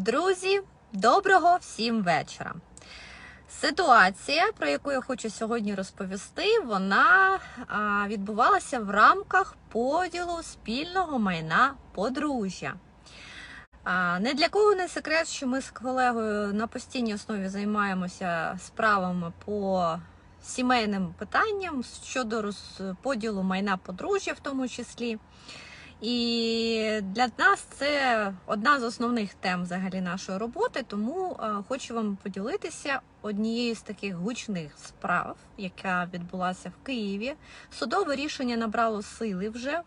Друзі, доброго всім вечора. Ситуація, про яку я хочу сьогодні розповісти, вона відбувалася в рамках поділу спільного майна подружжя. Не для кого не секрет, що ми з колегою на постійній основі займаємося справами по сімейним питанням щодо розподілу майна подружжя, в тому числі. І для нас це одна з основних тем взагалі нашої роботи. Тому е, хочу вам поділитися однією з таких гучних справ, яка відбулася в Києві. Судове рішення набрало сили вже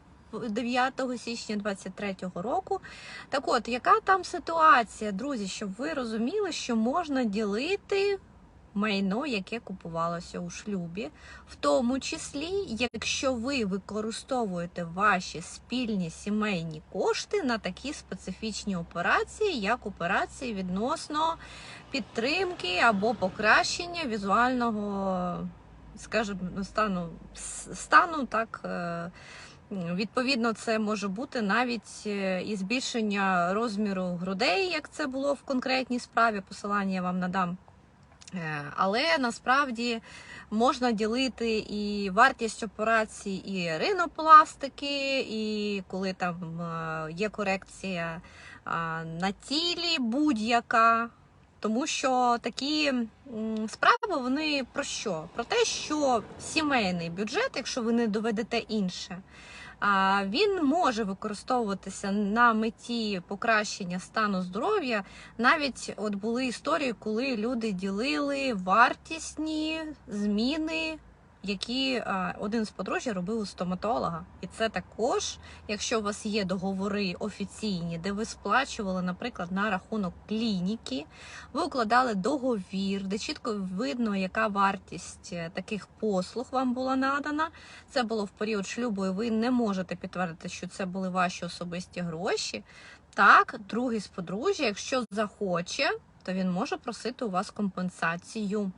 9 січня 2023 року. Так от, яка там ситуація, друзі, щоб ви розуміли, що можна ділити майно, яке купувалося у шлюбі, в тому числі, якщо ви використовуєте ваші спільні сімейні кошти на такі специфічні операції, як операції відносно підтримки або покращення візуального, скажімо, стану стану так. е, Відповідно, це може бути навіть е, і збільшення розміру грудей, як це було в конкретній справі. Посилання я вам надам. Е, Але насправді можна ділити і вартість операцій, і ринопластики, і коли там е, є корекція е, на тілі будь-яка. Тому що такі справи вони про що? Про те, що сімейний бюджет, якщо ви не доведете інше, він може використовуватися на меті покращення стану здоров'я. Навіть от були історії, коли люди ділили вартісні зміни. Які один з подружжя робив у стоматолога, і це також, якщо у вас є договори офіційні, де ви сплачували, наприклад, на рахунок клініки, ви укладали договір, де чітко видно, яка вартість е, таких послуг вам була надана. Це було в період шлюбу, і ви не можете підтвердити, що це були ваші особисті гроші. Так, другий з подружжя, якщо захоче, то він може просити у вас компенсацію.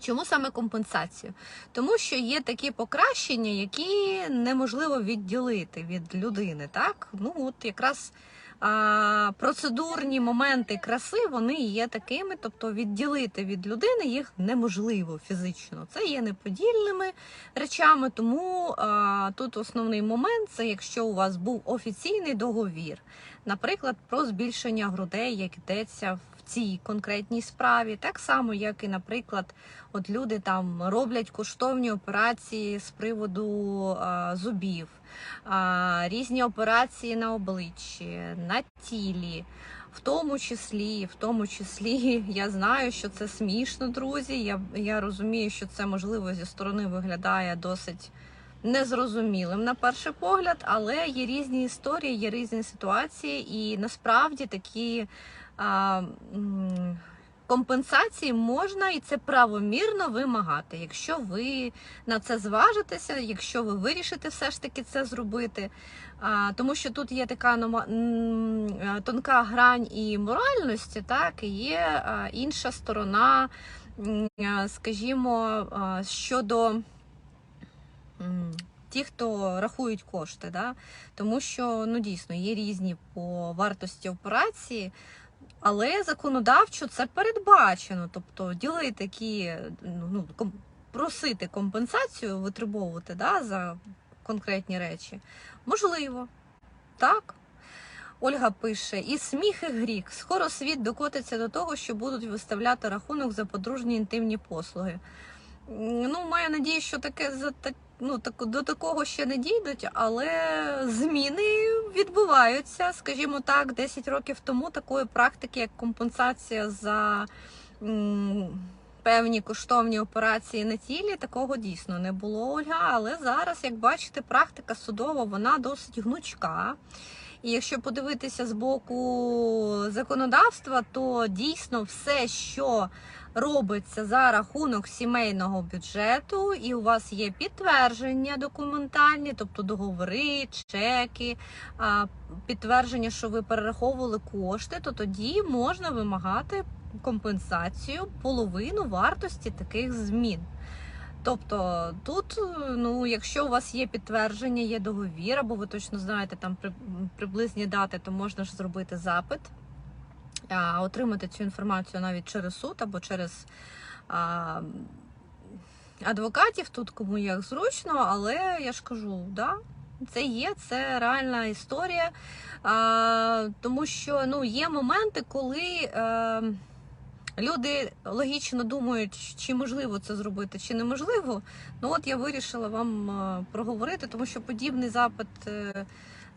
Чому саме компенсацію? Тому що є такі покращення, які неможливо відділити від людини. Так, ну от якраз а, процедурні моменти краси вони є такими, тобто відділити від людини їх неможливо фізично. Це є неподільними речами. Тому а, тут основний момент це якщо у вас був офіційний договір, наприклад, про збільшення грудей, як йдеться в цій конкретній справі, так само, як і, наприклад, от люди там роблять коштовні операції з приводу а, зубів, а, різні операції на обличчі, на тілі. В тому числі, в тому числі, я знаю, що це смішно, друзі. Я, я розумію, що це можливо зі сторони виглядає досить незрозумілим на перший погляд, але є різні історії, є різні ситуації, і насправді такі а, компенсації можна і це правомірно вимагати, якщо ви на це зважитеся, якщо ви вирішите все ж таки це зробити. А, тому що тут є така нома- е, тонка грань і моральності, так і є інша сторона, е, скажімо, щодо. Ті, хто рахують кошти, да? тому що ну дійсно є різні по вартості операції, але законодавчо це передбачено. Тобто ділити такі, ну ком- просити компенсацію, витребовувати да, за конкретні речі, можливо, так. Ольга пише: і сміх, і грік. Скоро світ докотиться до того, що будуть виставляти рахунок за подружні інтимні послуги. Ну, маю надію, що таке за ну, так, до такого ще не дійдуть, але зміни відбуваються. Скажімо так, 10 років тому такої практики, як компенсація за певні коштовні операції на тілі, такого дійсно не було, Ольга. Але зараз, як бачите, практика судова вона досить гнучка. І якщо подивитися з боку законодавства, то дійсно все, що робиться за рахунок сімейного бюджету, і у вас є підтвердження документальні, тобто договори, чеки, підтвердження, що ви перераховували кошти, то тоді можна вимагати компенсацію половину вартості таких змін. Тобто тут, ну, якщо у вас є підтвердження, є договір, або ви точно знаєте там при- приблизні дати, то можна ж зробити запит а, отримати цю інформацію навіть через суд або через а, адвокатів, тут кому як зручно, але я ж кажу, да, це є, це реальна історія. А, тому що ну, є моменти, коли. Е, Люди логічно думають, чи можливо це зробити, чи неможливо. Ну от я вирішила вам е, проговорити, тому що подібний запит е,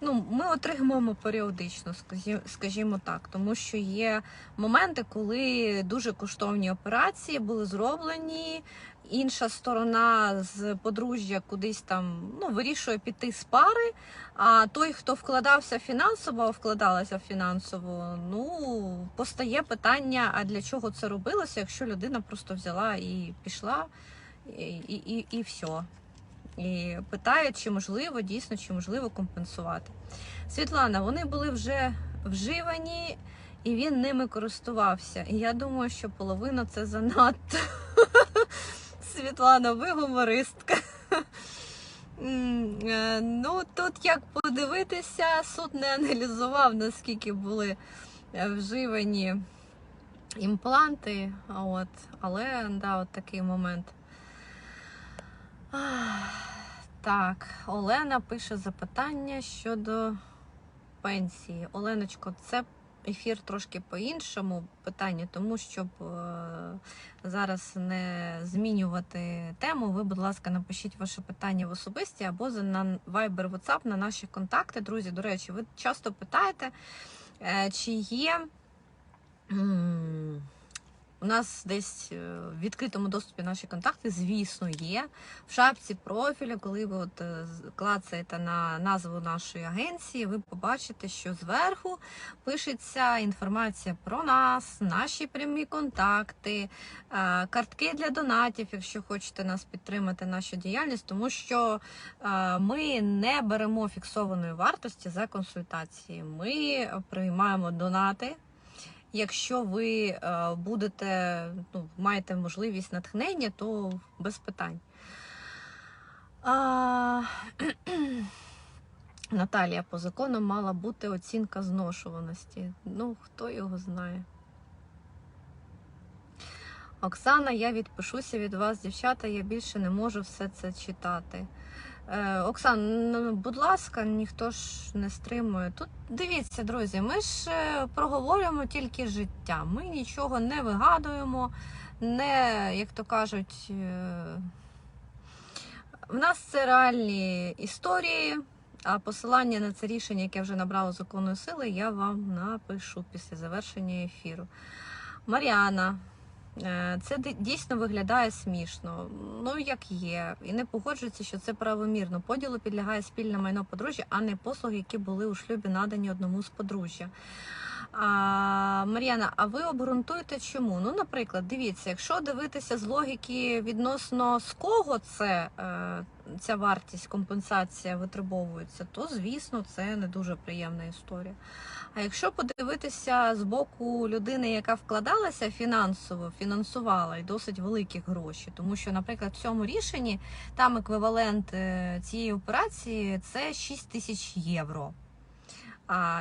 ну, ми отримуємо періодично, скажімо так, тому що є моменти, коли дуже коштовні операції були зроблені. Інша сторона з подружжя кудись там ну, вирішує піти з пари. А той, хто вкладався фінансово, вкладалася фінансово, ну постає питання: а для чого це робилося, якщо людина просто взяла і пішла, і, і, і, і все. І питають, чи можливо дійсно, чи можливо компенсувати. Світлана, вони були вже вживані, і він ними користувався. І я думаю, що половина це занадто. Світлана, ви гумористка. Е, Ну, тут як подивитися, суд не аналізував, наскільки були е, вживані імпланти. От, але да, от такий момент. Так, Олена пише запитання щодо пенсії. Оленочко, це ефір трошки по-іншому питання, тому щоб е, зараз не змінювати тему, ви, будь ласка, напишіть ваше питання в особисті або на Viber WhatsApp на наші контакти. Друзі, до речі, ви часто питаєте, е, чи є. У нас десь е, в відкритому доступі наші контакти, звісно, є. В шапці профілю, коли ви от е, клацаєте на назву нашої агенції, ви побачите, що зверху пишеться інформація про нас, наші прямі контакти, е, картки для донатів, якщо хочете нас підтримати, нашу діяльність, тому що ми не беремо фіксованої вартості за консультації. Ми приймаємо донати. Якщо ви е, будете, ну, маєте можливість натхнення, то без питань. А, Наталія, по закону мала бути оцінка зношуваності. Ну, хто його знає. Оксана, я відпишуся від вас, дівчата, я більше не можу все це читати. Е, Оксан, ну, будь ласка, ніхто ж не стримує. Тут дивіться, друзі, ми ж е, проговорюємо тільки життя. Ми нічого не вигадуємо, не, як то кажуть, е, в нас це реальні історії, а посилання на це рішення, яке вже набрало законної сили, я вам напишу після завершення ефіру. Маріана, Це дійсно виглядає смішно. Ну як є, і не погоджується, що це правомірно. Поділу підлягає спільне майно подружжя, а не послуги, які були у шлюбі надані одному з подружжя. А, Мар'яна, а ви обґрунтуєте чому? Ну, наприклад, дивіться, якщо дивитися з логіки відносно з кого це е, ця вартість, компенсація витребовується, то звісно це не дуже приємна історія. А якщо подивитися з боку людини, яка вкладалася фінансово, фінансувала і досить великі гроші, тому що, наприклад, в цьому рішенні там еквівалент е, цієї операції це 6 тисяч євро.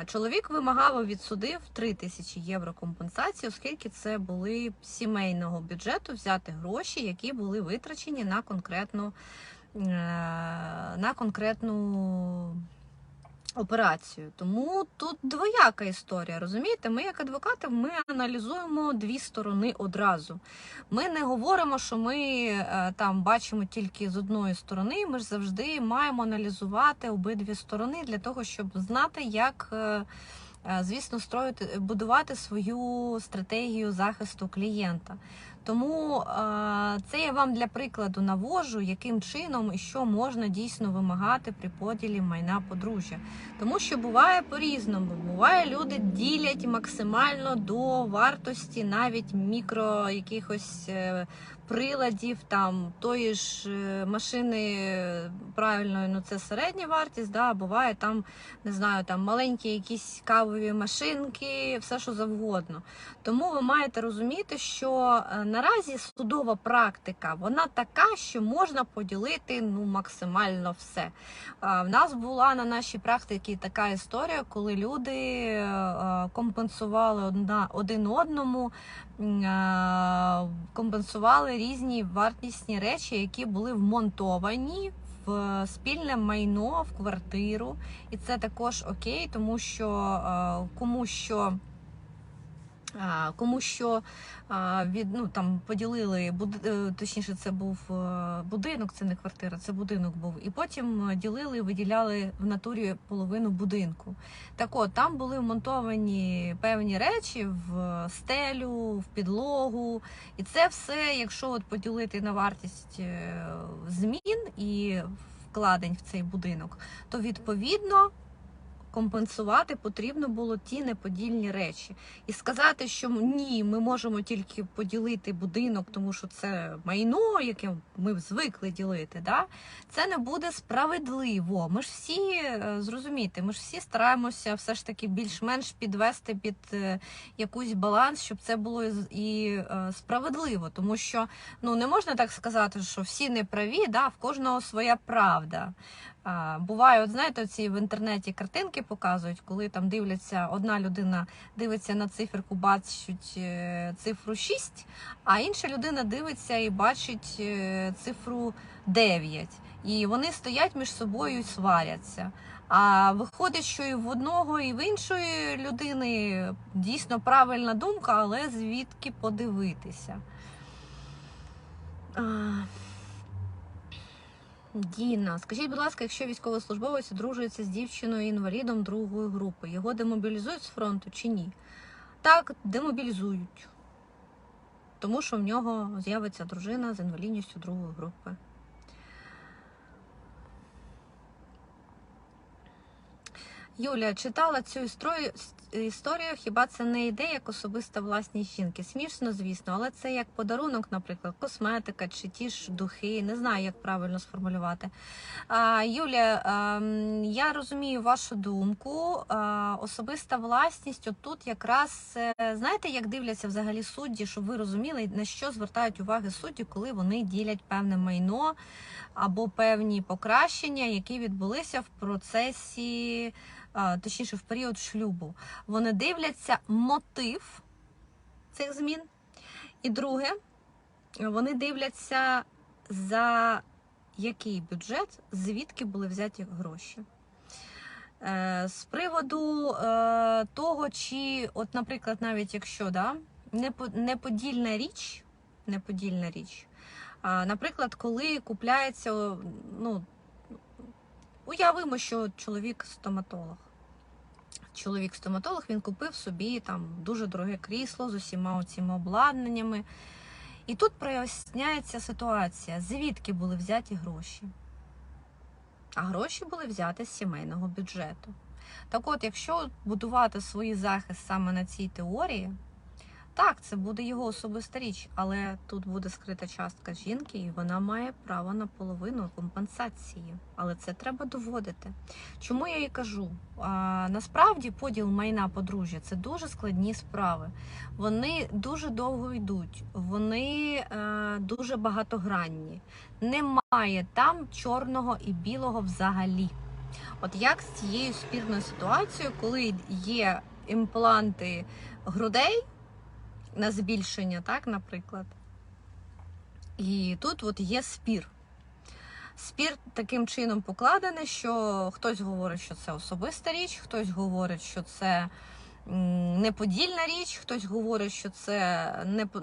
Чоловік вимагав і відсудив 3 тисячі євро компенсації, оскільки це були сімейного бюджету взяти гроші, які були витрачені на конкретну, е, на конкретну операцію. Тому тут двояка історія. Розумієте, ми, як адвокати, ми аналізуємо дві сторони одразу. Ми не говоримо, що ми е, там бачимо тільки з одної сторони. Ми ж завжди маємо аналізувати обидві сторони для того, щоб знати, як. е, е, Звісно, строїти, будувати свою стратегію захисту клієнта. Тому е, це я вам для прикладу навожу, яким чином і що можна дійсно вимагати при поділі майна подружжя. Тому що буває по-різному. Буває, люди ділять максимально до вартості навіть мікро якихось е, приладів, там тої ж е, машини правильної, ну це середня вартість. Да, буває там, не знаю, там маленькі якісь кавові машинки, все що завгодно. Тому ви маєте розуміти, що е, наразі судова практика вона така, що можна поділити ну максимально все. В нас була на нашій практиці така історія, коли люди е, компенсували один одному, компенсували різні вартісні речі, які були вмонтовані. В спільне майно в квартиру, і це також окей, тому що е, кому що Кому що від ну там поділили е, точніше, це був е, будинок, це не квартира, це будинок був. І потім е, ділили, виділяли в натурі половину будинку. Так от там були вмонтовані певні речі в стелю, в підлогу, і це все, якщо от поділити на вартість змін і вкладень в цей будинок, то відповідно компенсувати потрібно було ті неподільні речі. І сказати, що ні, ми можемо тільки поділити будинок, тому що це майно, яке ми звикли ділити. Да? Це не буде справедливо. Ми ж всі е, зрозумійте, ми ж всі стараємося все ж таки більш-менш підвести під е, якийсь баланс, щоб це було і е, справедливо. Тому що ну не можна так сказати, що всі не праві, да? в кожного своя правда. А, буває, знаєте, ці в інтернеті картинки показують, коли там дивляться, одна людина дивиться на циферку, бачить е, цифру 6, а інша людина дивиться і бачить е, цифру 9. І вони стоять між собою і сваряться. А виходить, що і в одного, і в іншої людини дійсно правильна думка, але звідки подивитися. Діна, скажіть, будь ласка, якщо військовослужбовець одружується з дівчиною інвалідом другої групи, його демобілізують з фронту чи ні? Так, демобілізують. Тому що в нього з'явиться дружина з інвалідністю другої групи. Юля читала цю історію, історію. Хіба це не ідея як особиста власність жінки? Смішно, звісно, але це як подарунок, наприклад, косметика чи ті ж духи. Не знаю, як правильно сформулювати. А, Юля, ем, я розумію вашу думку. Особиста власність, отут якраз е, знаєте, як дивляться взагалі судді, щоб ви розуміли, на що звертають уваги судді, коли вони ділять певне майно або певні покращення, які відбулися в процесі, точніше, в період шлюбу. Вони дивляться мотив цих змін. І друге, вони дивляться за який бюджет, звідки були взяті гроші. Е, З приводу е, того, чи, от, наприклад, навіть якщо да, неподільна річ, неподільна річ, наприклад, коли купляється, ну, уявимо, що чоловік стоматолог. Чоловік стоматолог він купив собі там дуже дороге крісло з усіма цими обладнаннями. І тут проясняється ситуація, звідки були взяті гроші. А гроші були взяти з сімейного бюджету. Так от, якщо будувати свій захист саме на цій теорії, так, це буде його особиста річ, але тут буде скрита частка жінки, і вона має право на половину компенсації. Але це треба доводити. Чому я і кажу? А, насправді поділ майна подружжя це дуже складні справи. Вони дуже довго йдуть, вони е, дуже багатогранні. Немає там чорного і білого взагалі. От як з цією спірною ситуацією, коли є імпланти грудей на збільшення, так, наприклад. І тут от є спір. Спір таким чином покладений, що хтось говорить, що це особиста річ, хтось говорить, що це неподільна річ, хтось говорить, що це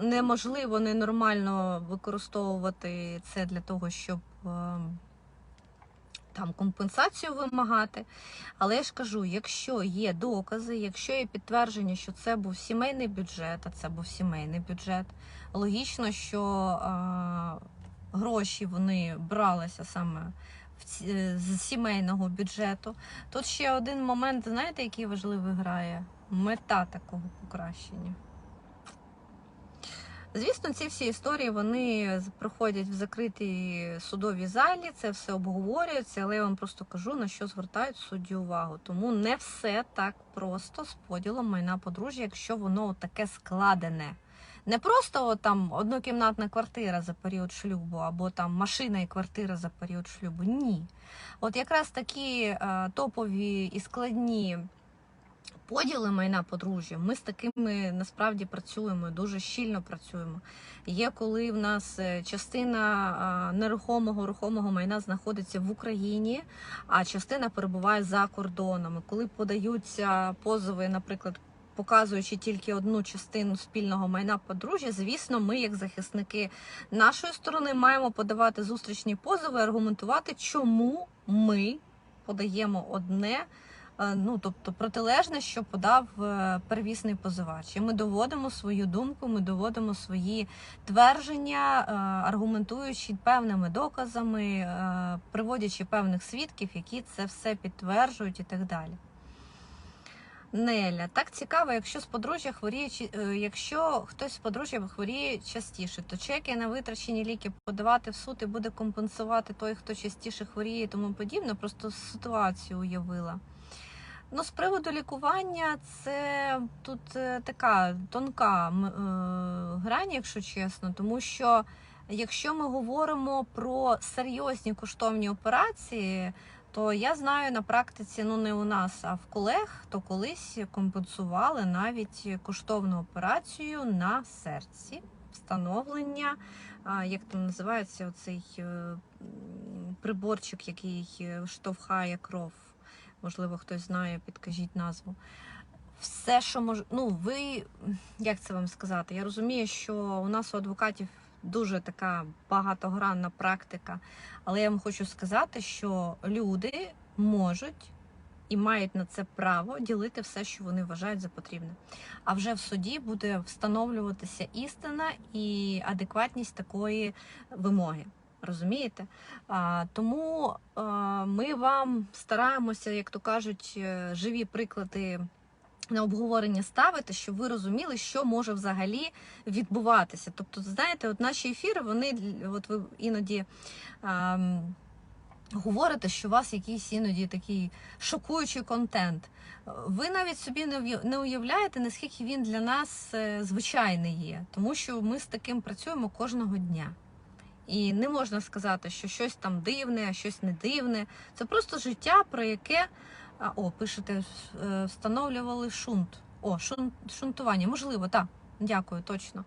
неможливо, ненормально використовувати це для того, щоб ем, там компенсацію вимагати. Але я ж кажу, якщо є докази, якщо є підтвердження, що це був сімейний бюджет, а це був сімейний бюджет, логічно, що а, гроші вони бралися саме ці- з сімейного бюджету. Тут ще один момент, знаєте, який важливий грає? Мета такого покращення. Звісно, ці всі історії вони проходять в закритій судовій залі, це все обговорюється, але я вам просто кажу, на що звертають судді увагу. Тому не все так просто з поділом майна подружжя, якщо воно таке складене. Не просто от, там однокімнатна квартира за період шлюбу, або там машина і квартира за період шлюбу. Ні. От якраз такі е, топові і складні поділи майна подружжя, ми з такими насправді працюємо, дуже щільно працюємо. Є коли в нас е, частина нерухомого рухомого майна знаходиться в Україні, а частина перебуває за кордонами. Коли подаються позови, наприклад. Показуючи тільки одну частину спільного майна подружжя, звісно, ми, як захисники нашої сторони, маємо подавати зустрічні позови, аргументувати, чому ми подаємо одне, ну тобто протилежне, що подав е, первісний позивач. І ми доводимо свою думку, ми доводимо свої твердження, е, аргументуючи певними доказами, е, приводячи певних свідків, які це все підтверджують і так далі. Неля, так цікаво, якщо з подружжя хворіє, е, якщо хтось з подружжя хворіє частіше, то чеки на витрачені ліки подавати в суд і буде компенсувати той, хто частіше хворіє і тому подібне. Просто ситуацію уявила. Ну, з приводу лікування, це тут е, така тонка е, грань, якщо чесно, тому що якщо ми говоримо про серйозні коштовні операції, то я знаю на практиці, ну не у нас, а в колег, то колись компенсували навіть коштовну операцію на серці, встановлення, як там називається оцей е, приборчик, який штовхає кров. Можливо, хтось знає, підкажіть назву. Все, що може, ну ви як це вам сказати? Я розумію, що у нас у адвокатів дуже така багатогранна практика, але я вам хочу сказати, що люди можуть і мають на це право ділити все, що вони вважають за потрібне. А вже в суді буде встановлюватися істина і адекватність такої вимоги. Розумієте? А, тому а, ми вам стараємося, як то кажуть, е, живі приклади на обговорення ставити, щоб ви розуміли, що може взагалі відбуватися. Тобто, знаєте, от наші ефіри, вони от ви іноді. А, Говорите, що у вас якийсь іноді такий шокуючий контент. Ви навіть собі не уявляєте, наскільки він для нас е, звичайний є, тому що ми з таким працюємо кожного дня. І не можна сказати, що щось там дивне, а щось не дивне. Це просто життя, про яке о, пишете, е, встановлювали шунт. О, шун, шунтування, можливо, так. Дякую, точно.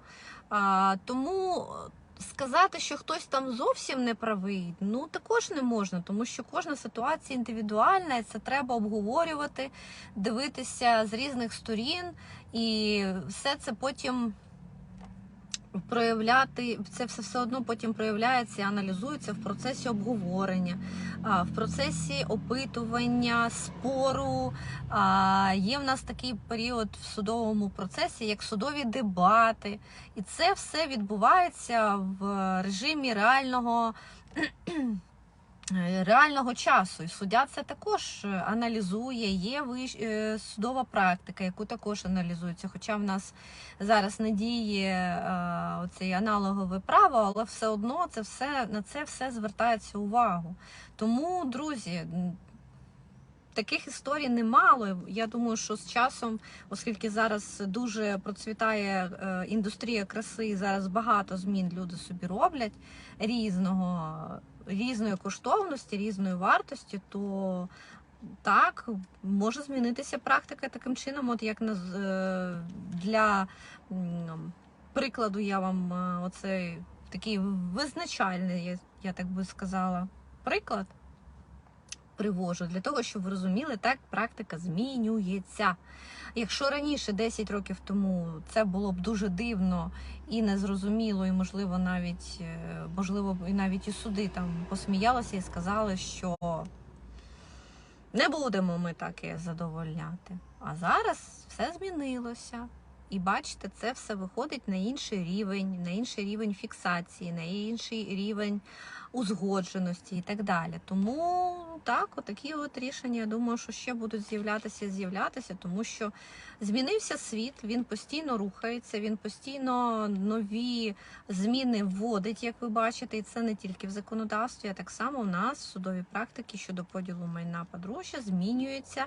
А, тому сказати, що хтось там зовсім не правий, ну також не можна, тому що кожна ситуація індивідуальна, це треба обговорювати, дивитися з різних сторін, і все це потім проявляти, це все все одно потім проявляється і аналізується в процесі обговорення, в процесі опитування, спору. Є в нас такий період в судовому процесі, як судові дебати. І це все відбувається в режимі реального. Реального часу і суддя це також е, аналізує. Є е, судова практика, яку також аналізується. Хоча в нас зараз не діє е, оцей аналогове право, але все одно це все на це все звертається увагу. Тому, друзі, таких історій немало. Я думаю, що з часом, оскільки зараз дуже процвітає е, індустрія краси, зараз багато змін люди собі роблять різного, різної коштовності, різної вартості, то так, може змінитися практика таким чином, от як е, для прикладу, я вам е, оцей такий визначальний, я так би сказала, приклад привожу для того, щоб ви розуміли, так практика змінюється. Якщо раніше, 10 років тому, це було б дуже дивно і незрозуміло, і можливо навіть е, можливо і навіть і суди там посміялися і сказали, що не будемо ми таке задовольняти. А зараз все змінилося. І бачите, це все виходить на інший рівень, на інший рівень фіксації, на інший рівень узгодженості і так далі. Тому так, отакі от рішення, я думаю, що ще будуть з'являтися і з'являтися, тому що змінився світ, він постійно рухається, він постійно нові зміни вводить, як ви бачите, і це не тільки в законодавстві, а так само у нас судові практики щодо поділу майна подружжя змінюються.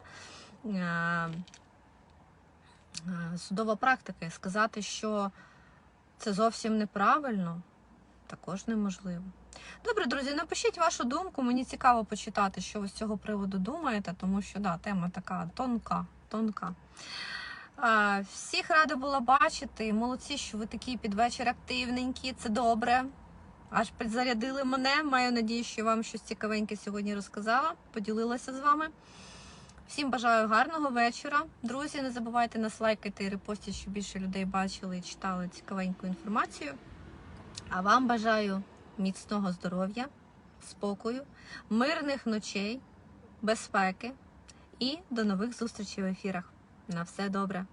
Судова практика і сказати, що це зовсім неправильно, також неможливо. Добре, друзі, напишіть вашу думку. Мені цікаво почитати, що ви з цього приводу думаєте, тому що да, тема така тонка, тонка. Всіх рада була бачити. Молодці, що ви такі під вечір активненькі, це добре. Аж підзарядили мене. Маю надію, що вам щось цікавеньке сьогодні розказала, поділилася з вами. Всім бажаю гарного вечора. Друзі, не забувайте нас лайкати і репостити, щоб більше людей бачили і читали цікавеньку інформацію. А вам бажаю міцного здоров'я, спокою, мирних ночей, безпеки і до нових зустрічей в ефірах. На все добре!